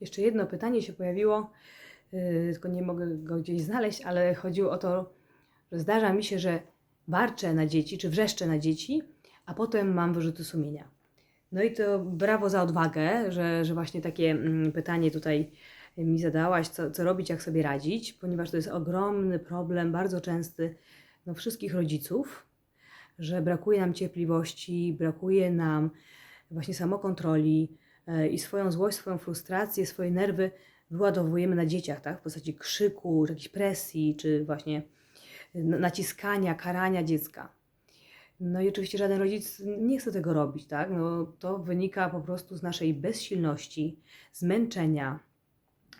Jeszcze jedno pytanie się pojawiło, yy, tylko nie mogę go gdzieś znaleźć, ale chodziło o to, że zdarza mi się, że warczę na dzieci, czy wrzeszczę na dzieci, a potem mam wyrzuty sumienia. No i to brawo za odwagę, że, że właśnie takie mm, pytanie tutaj mi zadałaś, co, co robić, jak sobie radzić, ponieważ to jest ogromny problem, bardzo częsty no, wszystkich rodziców, że brakuje nam cierpliwości, brakuje nam właśnie samokontroli e, i swoją złość, swoją frustrację, swoje nerwy wyładowujemy na dzieciach, tak? W postaci krzyku, czy jakiejś presji, czy właśnie n- naciskania, karania dziecka. No i oczywiście żaden rodzic nie chce tego robić, tak? No, to wynika po prostu z naszej bezsilności, zmęczenia,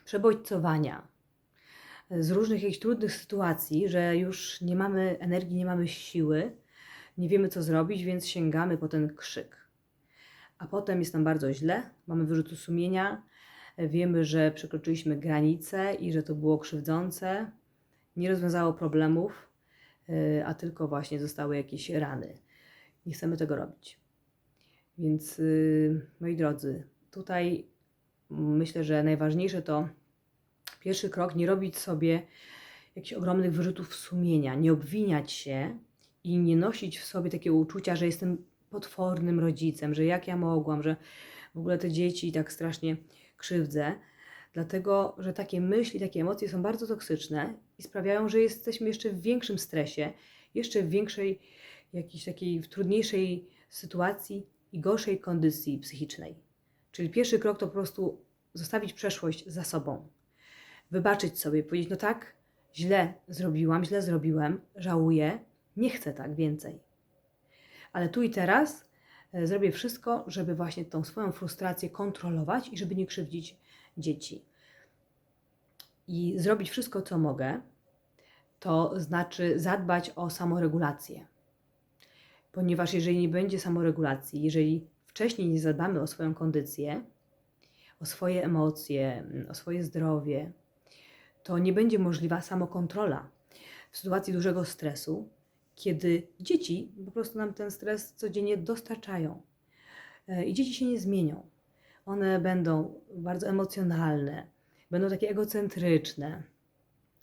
przebodźcowania, z różnych jakichś trudnych sytuacji, że już nie mamy energii, nie mamy siły, nie wiemy co zrobić, więc sięgamy po ten krzyk. A potem jest nam bardzo źle, mamy wyrzuty sumienia, wiemy, że przekroczyliśmy granice i że to było krzywdzące, nie rozwiązało problemów, yy, a tylko właśnie zostały jakieś rany. Nie chcemy tego robić. Więc, yy, moi drodzy, tutaj myślę, że najważniejsze to pierwszy krok, nie robić sobie jakichś ogromnych wyrzutów sumienia, nie obwiniać się i nie nosić w sobie takiego uczucia, że jestem potwornym rodzicem, że jak ja mogłam, że w ogóle te dzieci tak strasznie krzywdzę, dlatego że takie myśli, takie emocje są bardzo toksyczne i sprawiają, że jesteśmy jeszcze w większym stresie, jeszcze w większej, jakiejś takiej w trudniejszej sytuacji i gorszej kondycji psychicznej. Czyli pierwszy krok to po prostu zostawić przeszłość za sobą, wybaczyć sobie, powiedzieć: No tak, źle zrobiłam, źle zrobiłem, żałuję, nie chcę tak więcej. Ale tu i teraz e, zrobię wszystko, żeby właśnie tą swoją frustrację kontrolować i żeby nie krzywdzić dzieci. I zrobić wszystko, co mogę, to znaczy zadbać o samoregulację. Ponieważ jeżeli nie będzie samoregulacji, jeżeli wcześniej nie zadbamy o swoją kondycję, o swoje emocje, o swoje zdrowie, to nie będzie możliwa samokontrola w sytuacji dużego stresu, kiedy dzieci po prostu nam ten stres codziennie dostarczają. E, I dzieci się nie zmienią. One będą bardzo emocjonalne, będą takie egocentryczne,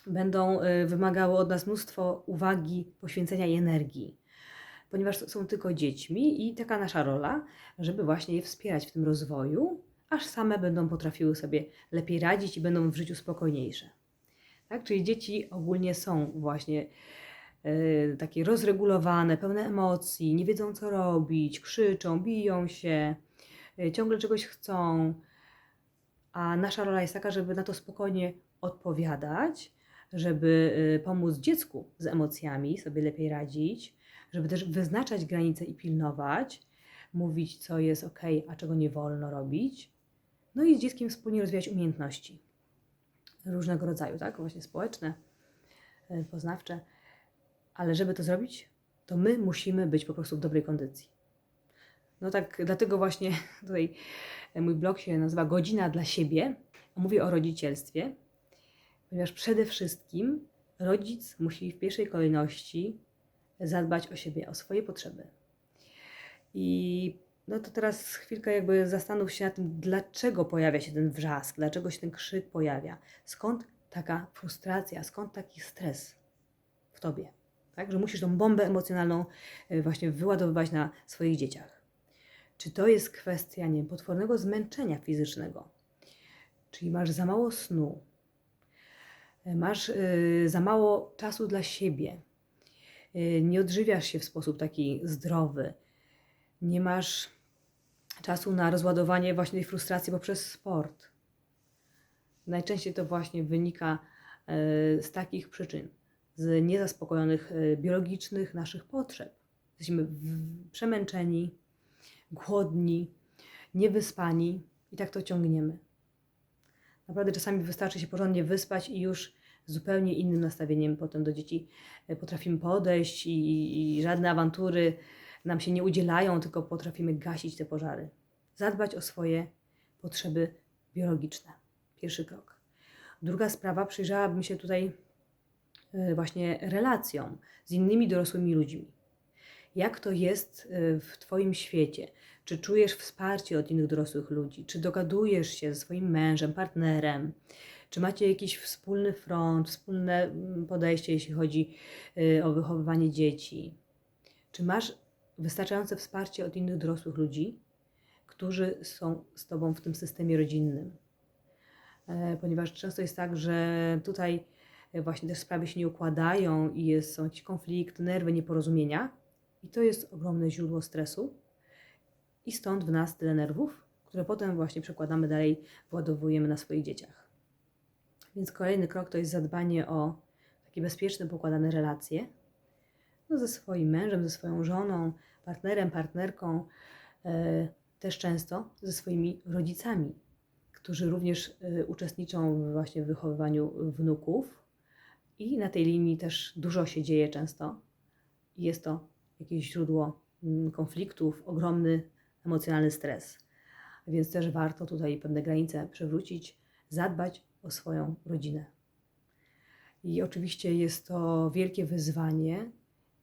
będą e, wymagały od nas mnóstwo uwagi, poświęcenia i energii, ponieważ są tylko dziećmi i taka nasza rola, żeby właśnie je wspierać w tym rozwoju, aż same będą potrafiły sobie lepiej radzić i będą w życiu spokojniejsze. Tak? Czyli dzieci ogólnie są właśnie takie rozregulowane, pełne emocji, nie wiedzą co robić, krzyczą, biją się, y, ciągle czegoś chcą. A nasza rola jest taka, żeby na to spokojnie odpowiadać, żeby y, pomóc dziecku z emocjami sobie lepiej radzić, żeby też wyznaczać granice i pilnować, mówić, co jest ok, a czego nie wolno robić. No i z dzieckiem wspólnie rozwijać umiejętności różnego rodzaju, tak? Właśnie społeczne, y, poznawcze. Ale żeby to zrobić, to my musimy być po prostu w dobrej kondycji. No tak, dlatego właśnie tutaj mój blog się nazywa Godzina dla siebie. Mówię o rodzicielstwie, ponieważ przede wszystkim rodzic musi w pierwszej kolejności zadbać o siebie, o swoje potrzeby. I no to teraz chwilkę jakby zastanów się nad tym, dlaczego pojawia się ten wrzask, dlaczego się ten krzyk pojawia, skąd taka frustracja, skąd taki stres w tobie, tak? Że musisz tą bombę emocjonalną y, właśnie wyładowywać na swoich dzieciach. Czy to jest kwestia, nie potwornego zmęczenia fizycznego? Czyli masz za mało snu, y, masz y, za mało czasu dla siebie, nie odżywiasz się w sposób taki zdrowy, nie masz czasu na rozładowanie właśnie tej frustracji poprzez sport. Najczęściej to właśnie wynika e, z takich przyczyn, z niezaspokojonych e, biologicznych naszych potrzeb. Jesteśmy przemęczeni, głodni, niewyspani i tak to ciągniemy. Naprawdę czasami wystarczy się porządnie wyspać i już zupełnie innym nastawieniem potem do dzieci e, potrafimy podejść i, i żadne awantury nam się nie udzielają, tylko potrafimy gasić te pożary. Zadbać o swoje potrzeby biologiczne. Pierwszy krok. Druga sprawa, przyjrzałabym się tutaj właśnie relacjom z innymi dorosłymi ludźmi. jak to jest y, w Twoim świecie. Czy czujesz wsparcie od innych dorosłych ludzi? Czy dogadujesz się ze swoim mężem, partnerem? Czy macie jakiś wspólny front, wspólne mm, podejście, jeśli chodzi y, o wychowywanie dzieci? Czy masz wystarczające wsparcie od innych dorosłych ludzi, którzy są z Tobą w tym systemie rodzinnym? E, Ponieważ często jest tak, że tutaj właśnie też sprawy się nie układają i jest, są jakieś konflikty, nerwy, nieporozumienia. I to jest ogromne źródło stresu. I stąd w nas tyle nerwów, które potem właśnie przekładamy dalej, władowujemy na swoich dzieciach. Więc kolejny krok to jest zadbanie o takie bezpieczne, pokładane relacje no, ze swoim mężem, ze swoją żoną, partnerem, partnerką, e, też często ze swoimi rodzicami, którzy również e, uczestniczą właśnie w wychowywaniu wnuków. I na tej linii też dużo się dzieje często. Jest to jakieś źródło mm, konfliktów, ogromny emocjonalny stres. Więc też warto tutaj pewne granice przewrócić, zadbać o swoją rodzinę. I oczywiście jest to wielkie wyzwanie,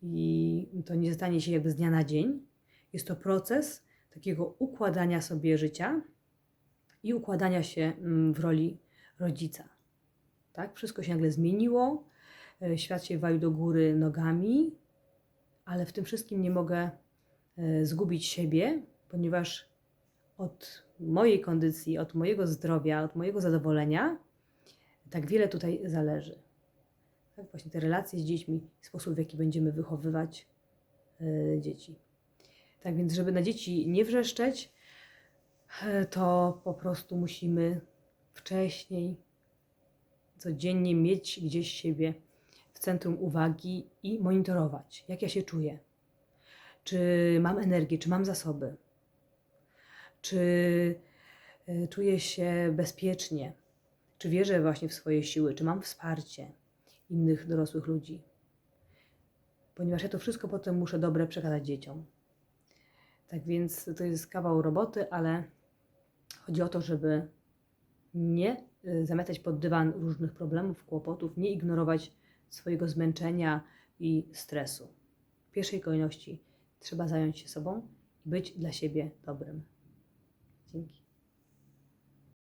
i to nie stanie się jakby z dnia na dzień. Jest to proces takiego układania sobie życia i układania się mm, w roli rodzica. Tak? Wszystko się nagle zmieniło, e, świat się walił do góry nogami, ale w tym wszystkim nie mogę e, zgubić siebie, ponieważ od mojej kondycji, od mojego zdrowia, od mojego zadowolenia tak wiele tutaj zależy. Tak, właśnie te relacje z dziećmi, sposób w jaki będziemy wychowywać e, dzieci. Tak więc, żeby na dzieci nie wrzeszczeć, to po prostu musimy wcześniej, codziennie mieć gdzieś siebie w centrum uwagi i monitorować, jak ja się czuję. Czy mam energię, czy mam zasoby, czy e, czuję się bezpiecznie, czy wierzę właśnie w swoje siły, czy mam wsparcie innych dorosłych ludzi. Ponieważ ja to wszystko potem muszę dobre przekazać dzieciom. Tak więc to jest kawał roboty, ale chodzi o to, żeby nie y, zamiatać pod dywan różnych problemów, kłopotów, nie ignorować swojego zmęczenia i stresu. W pierwszej kolejności trzeba zająć się sobą i być dla siebie dobrym. Dzięki.